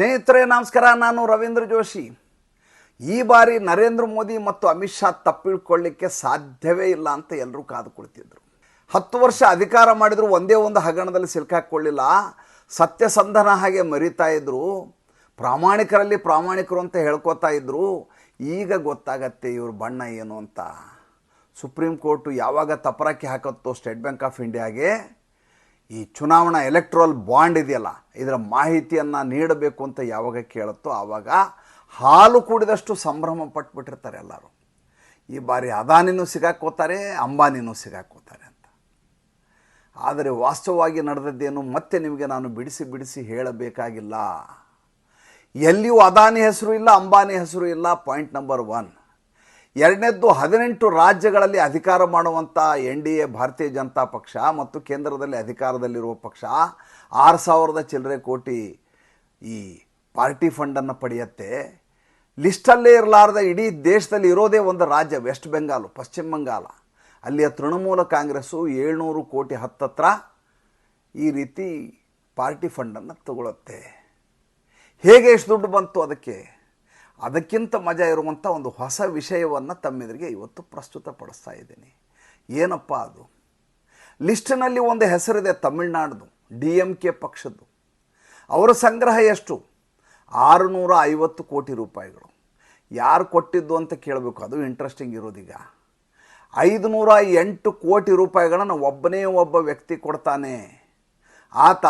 ಸ್ನೇಹಿತರೆ, ನಮಸ್ಕಾರ. ನಾನು ರವೀಂದ್ರ ಜೋಶಿ. ಈ ಬಾರಿ ನರೇಂದ್ರ ಮೋದಿ ಮತ್ತು ಅಮಿತ್ ಶಾ ತಪ್ಪಿಳ್ಕೊಳ್ಳಿಕ್ಕೆ ಸಾಧ್ಯವೇ ಇಲ್ಲ ಅಂತ ಎಲ್ಲರೂ ಕಾದು ಕುಳಿತಿದ್ರು. ಹತ್ತು ವರ್ಷ ಅಧಿಕಾರ ಮಾಡಿದ್ರು, ಒಂದೇ ಒಂದು ಹಗರಣದಲ್ಲಿ ಸಿಲ್ಕಾಕೊಳ್ಳಿಲ್ಲ ಸತ್ಯಸಂಧನ ಹಾಗೆ ಮರಿತಾ ಇದ್ರು. ಪ್ರಾಮಾಣಿಕರಲ್ಲಿ ಪ್ರಾಮಾಣಿಕರು ಅಂತ ಹೇಳ್ಕೊತಾ ಇದ್ರು. ಈಗ ಗೊತ್ತಾಗತ್ತೆ ಇವ್ರ ಬಣ್ಣ ಏನು ಅಂತ. ಸುಪ್ರೀಂ ಕೋರ್ಟು ಯಾವಾಗ ತಪರಾಕಿ ಹಾಕತ್ತೋ, ಸ್ಟೇಟ್ ಬ್ಯಾಂಕ್ ಆಫ್ ಇಂಡಿಯಾಗೆ. ಈ ಚುನಾವಣಾ ಎಲೆಕ್ಟ್ರಲ್ ಬಾಂಡ್ ಇದೆಯಲ್ಲ, ಇದರ ಮಾಹಿತಿಯನ್ನು ನೀಡಬೇಕು ಅಂತ ಯಾವಾಗ ಕೇಳುತ್ತೋ ಆವಾಗ ಹಾಲು ಕೂಡಿದಷ್ಟು ಸಂಭ್ರಮ ಪಟ್ಬಿಟ್ಟಿರ್ತಾರೆ ಎಲ್ಲರೂ. ಈ ಬಾರಿ ಅದಾನಿನೂ ಸಿಗಾಕೋತಾರೆ, ಅಂಬಾನಿನೂ ಸಿಗಾಕೋತಾರೆ ಅಂತ. ಆದರೆ ವಾಸ್ತವವಾಗಿ ನಡೆದದ್ದೇನು ಮತ್ತೆ ನಿಮಗೆ ನಾನು ಬಿಡಿಸಿ ಬಿಡಿಸಿ ಹೇಳಬೇಕಾಗಿಲ್ಲ. ಎಲ್ಲಿಯೂ ಅದಾನಿ ಹೆಸರು ಇಲ್ಲ, ಅಂಬಾನಿ ಹೆಸರು ಇಲ್ಲ ಪಾಯಿಂಟ್ ನಂಬರ್ ಒನ್ ಎರಡನೇದ್ದು ಹದಿನೆಂಟು ರಾಜ್ಯಗಳಲ್ಲಿ ಅಧಿಕಾರ ಮಾಡುವಂಥ ಎನ್ ಡಿ ಎ, ಭಾರತೀಯ ಜನತಾ ಪಕ್ಷ ಮತ್ತು ಕೇಂದ್ರದಲ್ಲಿ ಅಧಿಕಾರದಲ್ಲಿರುವ ಪಕ್ಷ, ಆರು ಸಾವಿರದ ಚಿಲ್ಲರೆ ಕೋಟಿ ಈ ಪಾರ್ಟಿ ಫಂಡನ್ನು ಪಡೆಯುತ್ತೆ. ಲಿಸ್ಟಲ್ಲೇ ಇರಲಾರ್ದ ಇಡೀ ದೇಶದಲ್ಲಿ ಇರೋದೇ ಒಂದು ರಾಜ್ಯ, ವೆಸ್ಟ್ ಬೆಂಗಾಲು, ಪಶ್ಚಿಮ ಬಂಗಾಲ ಅಲ್ಲಿಯ ತೃಣಮೂಲ ಕಾಂಗ್ರೆಸ್ಸು ಏಳ್ನೂರು ಕೋಟಿ ಹತ್ತತ್ರ ಈ ರೀತಿ ಪಾರ್ಟಿ ಫಂಡನ್ನು ತಗೊಳ್ಳುತ್ತೆ ಹೇಗೆ ಎಷ್ಟು ದುಡ್ಡು ಬಂತು ಅದಕ್ಕೆ? ಅದಕ್ಕಿಂತ ಮಜಾ ಇರುವಂಥ ಒಂದು ಹೊಸ ವಿಷಯವನ್ನು ತಮ್ಮೆದುರಿಗೆ ಇವತ್ತು ಪ್ರಸ್ತುತಪಡಿಸ್ತಾ ಇದ್ದೀನಿ. ಏನಪ್ಪ ಅದು? ಲಿಸ್ಟಿನಲ್ಲಿ ಒಂದು ಹೆಸರಿದೆ ತಮಿಳ್ನಾಡ್ದು, ಡಿ ಎಂ ಕೆ ಪಕ್ಷದ್ದು. ಅವರ ಸಂಗ್ರಹ ಎಷ್ಟು? ಆರುನೂರ ಐವತ್ತು ಕೋಟಿ ರೂಪಾಯಿಗಳು. ಯಾರು ಕೊಟ್ಟಿದ್ದು ಅಂತ ಕೇಳಬೇಕು, ಅದು ಇಂಟ್ರೆಸ್ಟಿಂಗ್ ಇರೋದೀಗ. ಐದುನೂರ ಎಂಟು ಕೋಟಿ ರೂಪಾಯಿಗಳನ್ನು ಒಬ್ಬನೇ ಒಬ್ಬ ವ್ಯಕ್ತಿ ಕೊಡ್ತಾನೆ. ಆತ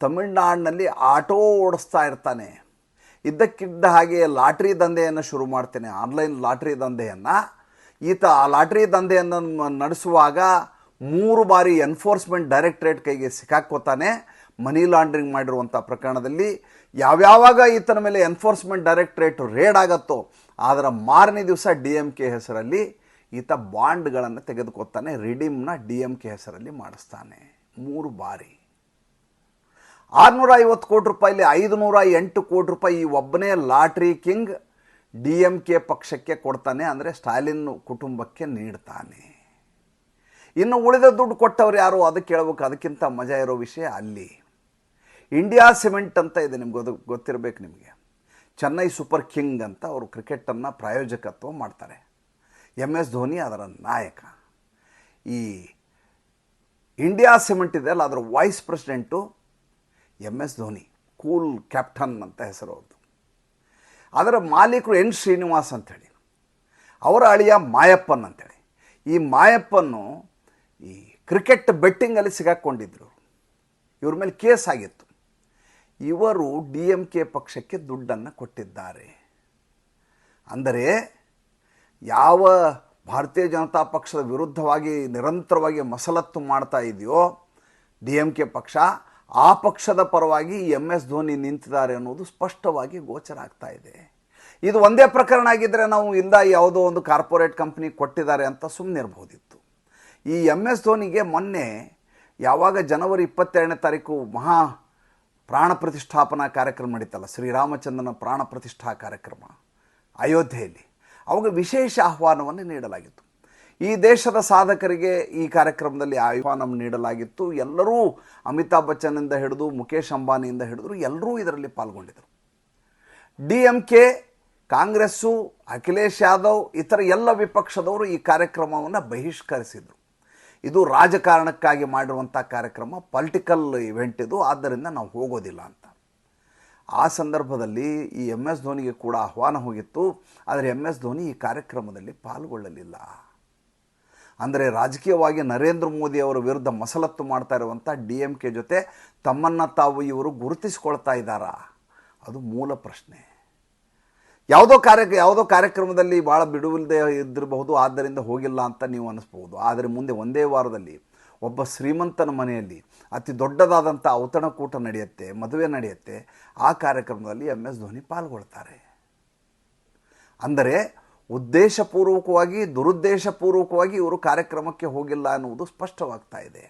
ತಮಿಳ್ನಾಡಿನಲ್ಲಿ ಆಟೋ ಓಡಿಸ್ತಾ ಇರ್ತಾನೆ. ಇದ್ದಕ್ಕಿದ್ದ ಹಾಗೆ ಲಾಟ್ರಿ ದಂಧೆಯನ್ನು ಶುರು ಮಾಡ್ತೇನೆ, ಆನ್ಲೈನ್ ಲಾಟ್ರಿ ದಂಧೆಯನ್ನು. ಈತ ಆ ಲಾಟ್ರಿ ದಂಧೆಯನ್ನು ನಡೆಸುವಾಗ ಮೂರು ಬಾರಿ ಎನ್ಫೋರ್ಸ್ಮೆಂಟ್ ಡೈರೆಕ್ಟ್ರೇಟ್ ಕೈಗೆ ಸಿಕ್ಕಾಕ್ಕೋತಾನೆ. ಮನಿ ಲಾಂಡ್ರಿಂಗ್ ಮಾಡಿರುವಂಥ ಪ್ರಕರಣದಲ್ಲಿ ಯಾವ್ಯಾವಾಗ ಈತನ ಮೇಲೆ ಎನ್ಫೋರ್ಸ್ಮೆಂಟ್ ಡೈರೆಕ್ಟ್ರೇಟ್ ರೇಡ್ ಆಗತ್ತೋ, ಅದರ ಮಾರನೇ ದಿವಸ ಡಿ ಎಂ ಕೆ ಹೆಸರಲ್ಲಿ ಈತ ಬಾಂಡ್ಗಳನ್ನು ತೆಗೆದುಕೊತಾನೆ, ರಿಡೀಮ್ನ ಡಿ ಎಂ ಕೆ ಹೆಸರಲ್ಲಿ ಮಾಡಿಸ್ತಾನೆ. ಮೂರು ಬಾರಿ. ಆರುನೂರ ಐವತ್ತು ಕೋಟಿ ರೂಪಾಯಿಲಿ ಐದುನೂರ ಎಂಟು ಕೋಟಿ ರೂಪಾಯಿ ಈ ಒಬ್ಬನೇ lottery king D M K ಪಕ್ಷಕ್ಕೆ ಕೊಡ್ತಾನೆ ಅಂದರೆ ಸ್ಟಾಲಿನ್ ಕುಟುಂಬಕ್ಕೆ ನೀಡ್ತಾನೆ. ಇನ್ನು ಉಳಿದ ದುಡ್ಡು ಕೊಟ್ಟವ್ರು ಯಾರು? ಅದಕ್ಕೆ ಹೇಳ್ಬೇಕು, ಅದಕ್ಕಿಂತ ಮಜಾ ಇರೋ ವಿಷಯ ಅಲ್ಲಿ. ಇಂಡಿಯಾ ಸಿಮೆಂಟ್ ಅಂತ ಇದೆ, ನಿಮ್ಗೆ ಅದು ಗೊತ್ತಿರಬೇಕು ನಿಮಗೆ. ಚೆನ್ನೈ ಸೂಪರ್ ಕಿಂಗ್ ಅಂತ ಅವರು ಕ್ರಿಕೆಟನ್ನು ಪ್ರಾಯೋಜಕತ್ವ ಮಾಡ್ತಾರೆ. ಎಂ ಎಸ್ ಧೋನಿ ಅದರ ನಾಯಕ. ಈ ಇಂಡಿಯಾ ಸಿಮೆಂಟ್ ಇದೆ ಅಲ್ಲ, ಅದರ vice president M S Dhoni, cool captain ಅಂತ ಹೆಸರು ಅವ್ರದ್ದು ಅದರ ಮಾಲೀಕರು ಎನ್ ಶ್ರೀನಿವಾಸ್ ಅಂಥೇಳಿ, ಅವರ ಅಳಿಯ ಮಾಯಪ್ಪನ್ ಅಂತೇಳಿ ಈ ಮಾಯಪ್ಪನ್ನು ಈ ಕ್ರಿಕೆಟ್ ಬೆಟ್ಟಿಂಗಲ್ಲಿ ಸಿಗಾಕ್ಕೊಂಡಿದ್ರು ಇವ್ರ ಮೇಲೆ ಕೇಸ್ ಆಗಿತ್ತು. ಇವರು ಡಿ ಎಂ ಕೆ ಪಕ್ಷಕ್ಕೆ ದುಡ್ಡನ್ನು ಕೊಟ್ಟಿದ್ದಾರೆ. ಅಂದರೆ ಯಾವ ಭಾರತೀಯ ಜನತಾ ಪಕ್ಷದ ವಿರುದ್ಧವಾಗಿ ನಿರಂತರವಾಗಿ ಮಸಲತ್ತು ಮಾಡ್ತಾ ಇದೆಯೋ, ಡಿ ಎಂ ಕೆ ಪಕ್ಷ ಆ ಪಕ್ಷದ ಪರವಾಗಿ ಎಂ ಎಸ್ ಧೋನಿ ನಿಂತಿದ್ದಾರೆ ಅನ್ನೋದು ಸ್ಪಷ್ಟವಾಗಿ ಗೋಚರ ಆಗ್ತಾ ಇದೆ. ಇದು ಒಂದೇ ಪ್ರಕರಣ ಆಗಿದ್ದರೆ ನಾವು ಇಂದ ಯಾವುದೋ ಒಂದು ಕಾರ್ಪೊರೇಟ್ ಕಂಪ್ನಿ ಕೊಟ್ಟಿದ್ದಾರೆ ಅಂತ ಸುಮ್ಮನೆ ಇರ್ಬೋದಿತ್ತು. ಈ ಎಂ ಎಸ್ ಧೋನಿಗೆ ಮೊನ್ನೆ ಯಾವಾಗ ಜನವರಿ ಇಪ್ಪತ್ತೆರಡನೇ ತಾರೀಕು ಮಹಾ ಪ್ರಾಣ ಪ್ರತಿಷ್ಠಾಪನಾ ಕಾರ್ಯಕ್ರಮ ನಡೀತಲ್ಲ, ಶ್ರೀರಾಮಚಂದ್ರನ ಪ್ರಾಣ ಪ್ರತಿಷ್ಠಾ ಕಾರ್ಯಕ್ರಮ ಅಯೋಧ್ಯೆಯಲ್ಲಿ, ಅವಾಗ ವಿಶೇಷ ಆಹ್ವಾನವನ್ನು ನೀಡಲಾಗಿತ್ತು. ಈ ದೇಶದ ಸಾಧಕರಿಗೆ ಈ ಕಾರ್ಯಕ್ರಮದಲ್ಲಿ ಆಹ್ವಾನ ನೀಡಲಾಗಿತ್ತು. ಎಲ್ಲರೂ ಅಮಿತಾಬ್ ಬಚ್ಚನ್ನಿಂದ ಹಿಡಿದು ಮುಖೇಶ್ ಅಂಬಾನಿಯಿಂದ ಹಿಡಿದು ಎಲ್ಲರೂ ಇದರಲ್ಲಿ ಪಾಲ್ಗೊಂಡಿದ್ದರು. D M K, Congress, Akhilesh Yadav, ಇತರ ಎಲ್ಲ ವಿಪಕ್ಷದವರು ಈ ಕಾರ್ಯಕ್ರಮವನ್ನು ಬಹಿಷ್ಕರಿಸಿದರು. ಇದು ರಾಜಕಾರಣಕ್ಕಾಗಿ ಮಾಡಿರುವಂಥ ಕಾರ್ಯಕ್ರಮ, ಪೊಲಿಟಿಕಲ್ ಇವೆಂಟ್ ಇದು, ಆದ್ದರಿಂದ ನಾವು ಹೋಗೋದಿಲ್ಲ ಅಂತ. ಆ ಸಂದರ್ಭದಲ್ಲಿ ಈ ಎಂ ಎಸ್ ಧೋನಿಗೆ ಕೂಡ ಆಹ್ವಾನ ಹೋಗಿತ್ತು. ಆದರೆ ಎಂ ಎಸ್ ಧೋನಿ ಈ ಕಾರ್ಯಕ್ರಮದಲ್ಲಿ ಪಾಲ್ಗೊಳ್ಳಲಿಲ್ಲ. ಅಂದರೆ ರಾಜಕೀಯವಾಗಿ ನರೇಂದ್ರ ಮೋದಿ ಅವರ ವಿರುದ್ಧ ಮಸಲತ್ತು ಮಾಡ್ತಾ ಇರುವಂಥ ಡಿ ಎಂ ಕೆ ಜೊತೆ ತಮ್ಮನ್ನು ತಾವು ಇವರು ಗುರುತಿಸ್ಕೊಳ್ತಾ ಇದ್ದಾರಾ? ಅದು ಮೂಲ ಪ್ರಶ್ನೆ. ಯಾವುದೋ ಕಾರ್ಯ, ಯಾವುದೋ ಕಾರ್ಯಕ್ರಮದಲ್ಲಿ ಭಾಳ ಬಿಡುವಿಲ್ಲದೆ ಇದ್ದಿರಬಹುದು, ಆದ್ದರಿಂದ ಹೋಗಿಲ್ಲ ಅಂತ ನೀವು ಅನ್ನಿಸ್ಬೋದು ಆದರೆ ಮುಂದೆ ಒಂದೇ ವಾರದಲ್ಲಿ ಒಬ್ಬ ಶ್ರೀಮಂತನ ಮನೆಯಲ್ಲಿ ಅತಿ ದೊಡ್ಡದಾದಂಥ ಔತಣಕೂಟ ನಡೆಯುತ್ತೆ, ಮದುವೆ ನಡೆಯುತ್ತೆ. ಆ ಕಾರ್ಯಕ್ರಮದಲ್ಲಿ ಎಂ ಎಸ್ ಧೋನಿ ಪಾಲ್ಗೊಳ್ತಾರೆ. ಅಂದರೆ ಉದ್ದೇಶಪೂರ್ವಕವಾಗಿ, ದುರುದ್ದೇಶಪೂರ್ವಕವಾಗಿ ಇವರು ಕಾರ್ಯಕ್ರಮಕ್ಕೆ ಹೋಗಿಲ್ಲ ಅನ್ನುವುದು ಸ್ಪಷ್ಟವಾಗ್ತಾ ಇದೆ.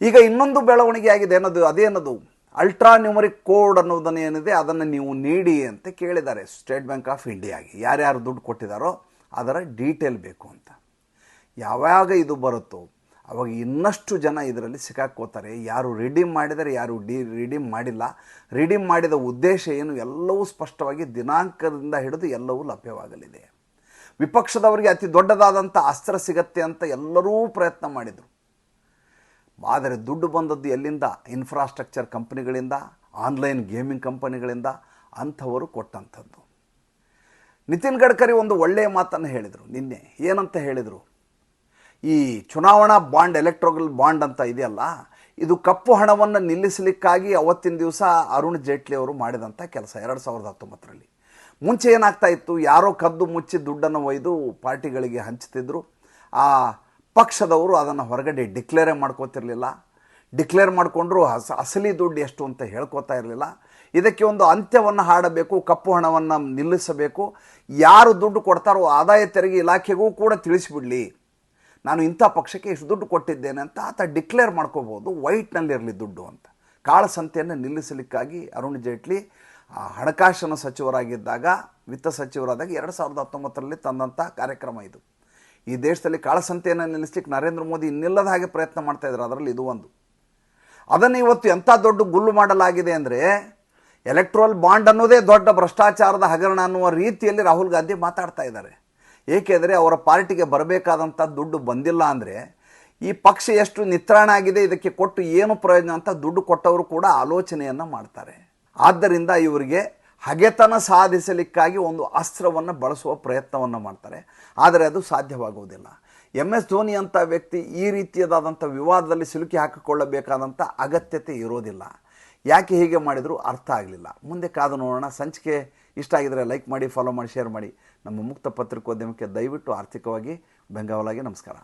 ಈಗ ಇನ್ನೊಂದು ಬೆಳವಣಿಗೆ ಆಗಿದೆ ಅನ್ನೋದು ಅದೇನದು ಅಲ್ಟ್ರಾ ನ್ಯೂಮರಿಕ್ ಕೋಡ್ ಅನ್ನೋದನ್ನು ಏನಿದೆ, ಅದನ್ನು ನೀವು ನೀಡಿ ಅಂತ ಕೇಳಿದ್ದಾರೆ ಸ್ಟೇಟ್ ಬ್ಯಾಂಕ್ ಆಫ್ ಇಂಡಿಯಾಗೆ ಯಾರ್ಯಾರು ದುಡ್ಡು ಕೊಟ್ಟಿದ್ದಾರೋ ಅದರ ಡೀಟೇಲ್ ಬೇಕು ಅಂತ. ಯಾವಾಗ ಇದು ಬರುತ್ತೋ ಅವಾಗ ಇನ್ನಷ್ಟು ಜನ ಇದರಲ್ಲಿ ಸಿಕ್ಕಾಕ್ಕೋತಾರೆ ಯಾರು ರಿಡೀಮ್ ಮಾಡಿದರೆ ಯಾರು ಡಿ ರಿಡೀಮ್ ಮಾಡಿಲ್ಲ. ರಿಡೀಮ್ ಮಾಡಿದ ಉದ್ದೇಶ ಏನು ಎಲ್ಲವೂ ಸ್ಪಷ್ಟವಾಗಿ ದಿನಾಂಕದಿಂದ ಹಿಡಿದು ಎಲ್ಲವೂ ಲಭ್ಯವಾಗಲಿದೆ. ವಿಪಕ್ಷದವರಿಗೆ ಅತಿ ದೊಡ್ಡದಾದಂಥ ಅಸ್ತ್ರ ಸಿಗತ್ತೆ ಅಂತ ಎಲ್ಲರೂ ಪ್ರಯತ್ನ ಮಾಡಿದರು. ಆದರೆ ದುಡ್ಡು ಬಂದದ್ದು ಎಲ್ಲಿಂದ? ಇನ್ಫ್ರಾಸ್ಟ್ರಕ್ಚರ್ ಕಂಪ್ನಿಗಳಿಂದ ಆನ್ಲೈನ್ ಗೇಮಿಂಗ್ ಕಂಪನಿಗಳಿಂದ ಅಂಥವರು ಕೊಟ್ಟಂಥದ್ದು. ನಿತಿನ್ ಗಡ್ಕರಿ ಒಂದು ಒಳ್ಳೆಯ ಮಾತನ್ನು ಹೇಳಿದರು ನಿನ್ನೆ. ಏನಂತ ಹೇಳಿದರು? ಈ ಚುನಾವಣಾ ಬಾಂಡ್ ಎಲೆಕ್ಟ್ರೋಗಲ್ ಬಾಂಡ್ ಅಂತ ಇದೆಯಲ್ಲ, ಇದು ಕಪ್ಪು ಹಣವನ್ನು ನಿಲ್ಲಿಸಲಿಕ್ಕಾಗಿ ಅವತ್ತಿನ ದಿವಸ ಅರುಣ್ ಜೇಟ್ಲಿ ಅವರು ಮಾಡಿದಂಥ ಕೆಲಸ ಎರಡು ಸಾವಿರದ ಹತ್ತೊಂಬತ್ತರಲ್ಲಿ. ಮುಂಚೆ ಏನಾಗ್ತಾ ಇತ್ತು, ಯಾರೋ ಕದ್ದು ಮುಚ್ಚಿ ದುಡ್ಡನ್ನು ಒಯ್ದು ಪಾರ್ಟಿಗಳಿಗೆ ಹಂಚ್ತಿದ್ರು. ಆ ಪಕ್ಷದವರು ಅದನ್ನು ಹೊರಗಡೆ ಡಿಕ್ಲೇರೇ ಮಾಡ್ಕೋತಿರಲಿಲ್ಲ. ಡಿಕ್ಲೇರ್ ಮಾಡಿಕೊಂಡ್ರು ಅಸ, ಅಸಲಿ ದುಡ್ಡು ಎಷ್ಟು ಅಂತ ಹೇಳ್ಕೊತಾ ಇರಲಿಲ್ಲ. ಇದಕ್ಕೆ ಒಂದು ಅಂತ್ಯವನ್ನು ಹಾಡಬೇಕು, ಕಪ್ಪು ಹಣವನ್ನು ನಿಲ್ಲಿಸಬೇಕು. ಯಾರು ದುಡ್ಡು ಕೊಡ್ತಾರೋ ಆದಾಯ ತೆರಿಗೆ ಇಲಾಖೆಗೂ ಕೂಡ ತಿಳಿಸಿಬಿಡಲಿ. ನಾನು ಇಂಥ ಪಕ್ಷಕ್ಕೆ ಇಷ್ಟು ದುಡ್ಡು ಕೊಟ್ಟಿದ್ದೇನೆ ಅಂತ ಆತ ಡಿಕ್ಲೇರ್ ಮಾಡ್ಕೋಬೋದು ವೈಟ್ನಲ್ಲಿರಲಿ ದುಡ್ಡು ಅಂತ. ಕಾಳಸಂತೆಯನ್ನು ನಿಲ್ಲಿಸಲಿಕ್ಕಾಗಿ ಅರುಣ್ ಜೇಟ್ಲಿ ಹಣಕಾಸಿನ ಸಚಿವರಾಗಿದ್ದಾಗ, ವಿತ್ತ ಸಚಿವರಾದಾಗ ಎರಡು ಸಾವಿರದ ಹತ್ತೊಂಬತ್ತರಲ್ಲಿ ತಂದಂಥ ಕಾರ್ಯಕ್ರಮ ಇದು. ಈ ದೇಶದಲ್ಲಿ ಕಾಳಸಂತೆಯನ್ನು ನಿಲ್ಲಿಸ್ಲಿಕ್ಕೆ ನರೇಂದ್ರ ಮೋದಿ ಇನ್ನಿಲ್ಲದ ಹಾಗೆ ಪ್ರಯತ್ನ ಮಾಡ್ತಾ ಇದ್ದಾರೆ ಅದರಲ್ಲಿ ಇದು ಒಂದು. ಅದನ್ನು ಇವತ್ತು ಎಂಥ ದೊಡ್ಡ ಗುಲ್ಲು ಮಾಡಲಾಗಿದೆ ಅಂದರೆ, ಎಲೆಕ್ಟ್ರೋಲ್ ಬಾಂಡ್ ಅನ್ನೋದೇ ದೊಡ್ಡ ಭ್ರಷ್ಟಾಚಾರದ ಹಗರಣ ಅನ್ನುವ ರೀತಿಯಲ್ಲಿ ರಾಹುಲ್ ಗಾಂಧಿ ಮಾತಾಡ್ತಾ ಇದ್ದಾರೆ. ಏಕೆಂದರೆ ಅವರ ಪಾರ್ಟಿಗೆ ಬರಬೇಕಾದಂಥ ದುಡ್ಡು ಬಂದಿಲ್ಲ ಅಂದರೆ ಈ ಪಕ್ಷ ಎಷ್ಟು ನಿತ್ರಾಣ ಆಗಿದೆ, ಇದಕ್ಕೆ ಕೊಟ್ಟು ಏನು ಪ್ರಯೋಜನ ಅಂತ ದುಡ್ಡು ಕೊಟ್ಟವರು ಕೂಡ ಆಲೋಚನೆಯನ್ನು ಮಾಡ್ತಾರೆ. ಆದ್ದರಿಂದ ಇವರಿಗೆ ಹಗೆತನ ಸಾಧಿಸಲಿಕ್ಕಾಗಿ ಒಂದು ಅಸ್ತ್ರವನ್ನು ಬಳಸುವ ಪ್ರಯತ್ನವನ್ನು ಮಾಡ್ತಾರೆ. ಆದರೆ ಅದು ಸಾಧ್ಯವಾಗುವುದಿಲ್ಲ. ಎಂ ಎಸ್ ಧೋನಿ ಅಂತ ವ್ಯಕ್ತಿ ಈ ರೀತಿಯದಾದಂಥ ವಿವಾದದಲ್ಲಿ ಸಿಲುಕಿ ಹಾಕಿಕೊಳ್ಳಬೇಕಾದಂಥ ಅಗತ್ಯತೆ ಇರೋದಿಲ್ಲ. ಯಾಕೆ ಹೀಗೆ ಮಾಡಿದರೂ ಅರ್ಥ ಆಗಲಿಲ್ಲ. ಮುಂದೆ ಕಾದು ನೋಡೋಣ. ಸಂಚಿಕೆ ಇಷ್ಟ ಆಗಿದರೆ ಲೈಕ್ ಮಾಡಿ ಫಾಲೋ ಮಾಡಿ ಶೇರ್ ಮಾಡಿ. ನಮ್ಮ ಮುಕ್ತ ಪತ್ರಿಕೋದ್ಯಮಕ್ಕೆ ದಯವಿಟ್ಟು ಆರ್ಥಿಕವಾಗಿ ಬೆಂಗಾವಲಾಗಿ ನಮಸ್ಕಾರ.